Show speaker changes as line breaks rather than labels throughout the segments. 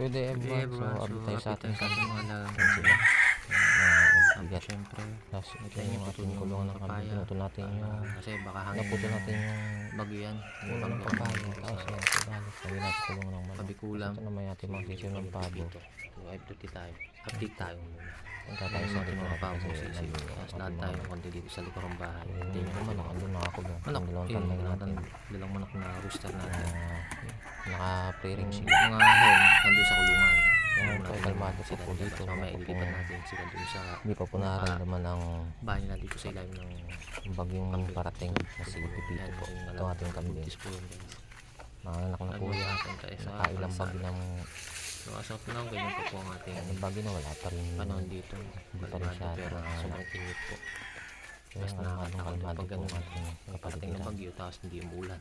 Everyone.
day,
So, update tayo sa ating
ating mga alagang
sila. Mga magbigat.
Siyempre,
Tapos ito yung
yung
ating kulungan ng kambing. Pinutol natin yung
kasi baka hangin
naputol natin yung
bagyo yan.
kulungan ng papaya. Tapos yan, ibalik. Sabi natin kulungan ng manok.
Kabikulam.
Ito naman ating mga sisyo ng pabo.
Update tayo. Update tayo muna.
Punta tayo sa ating mga pabo. Kasi nandun
Tapos
yung
lahat tayo konti dito sa likurang bahay.
Yung
Hindi nyo
manok, andun nakakulong.
Manok,
Yung dalawang
yung dalawang,
natin.
dalawang manok na rooster
Na
natin.
Naka-pre-ring
Yung
sila.
mga hen, nandun sa kulungan.
Yung
Yung natin
kalmado
sila
po
dito. Mamaya
ngayon.
natin sila dun sa
Hindi pa po nararamdaman ang
bahay nila dito sa ilalim ng
bagyong parating na si Pipito po. Ito ating kambing.
Buntis po yun guys.
Mga anak na po yan.
sa
Nakailang bagyo ng
So as of now, ganyan pa po ang ating
yung bagyo na wala pa rin.
panahon dito.
Hindi pa rin siya
pero sobrang init po. Mas nakakatakot
kalmado po ang ating
Kaparating ng
kapaligiran.
bagyo tapos hindi umulan.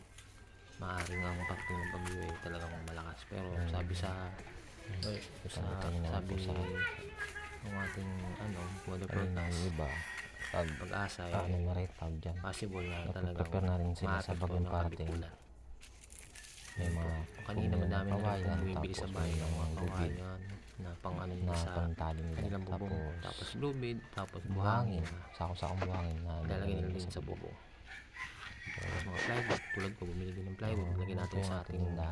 Maaaring ang pagdating ng bagyo ay talagang malakas. Pero
Hmm.
sabi sa ay, sa, sabi
sa
ng ating ano, weather forecast,
iba. Pag
pag-asa ay
ano na rin tawag dyan.
possible na
Nagpe-prepare na rin sila sa
maapektuhan
bagyong
ng
parating.
kabikulan.
May mga
Kanina madami na rin bumibili sa bahay ng mga kawayan na pang ano
na
sa kanilang bubong.
Tapos
lubid, tapos
buhangin. Sako-sakong buhangin na
Lalagyan nila din
sa
bubong. Tapos mga plywood, tulad ko, bumili din ng plywood.
Oo,
Lagyan natin
ito
sa
ating na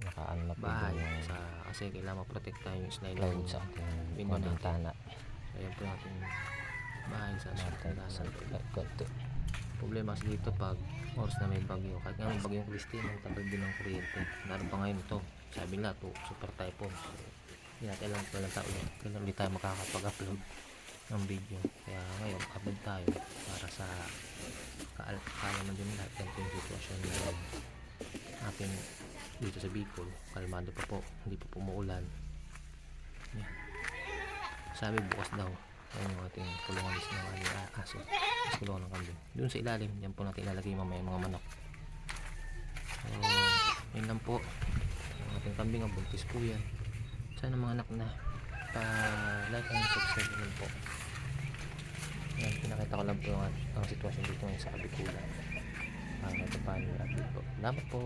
po
bahay. Sa, kasi kailangan maprotektahan yung slide
plywood sa ating mga
natin. Ayan po yung ating bahay sa
Natin
natin.
konti.
Problema kasi dito pag oras na may bagyo. Kahit nga may bagyong Christine, ang tagal din ng kuryente. Naroon pa ngayon ito. Sabi nila to, super typhoon. So, hindi natin alam kung ilang taon. Kailan ulit tayo makakapag-upload ng video. Kaya ngayon, upload tayo para sa kaalaman din lahat ganito yung sitwasyon na ating dito sa Bicol. Kalmado pa po. Hindi pa po umuulan. Yan. Sabi bukas daw. Ayun yung ating kulungan is ng ah, aso. Mas kulungan ng kambing. Doon sa ilalim, yan po natin ilalagay mamaya yung mga manok. So, yun lang po. Ang ating kambing, ang buntis po yan. Sana mga anak na pa-like and subscribe naman po. Yan, pinakita ko lang po ang, ang sitwasyon dito ngayon sa Abikulan. Ah, ito pa yung update po. Salamat po.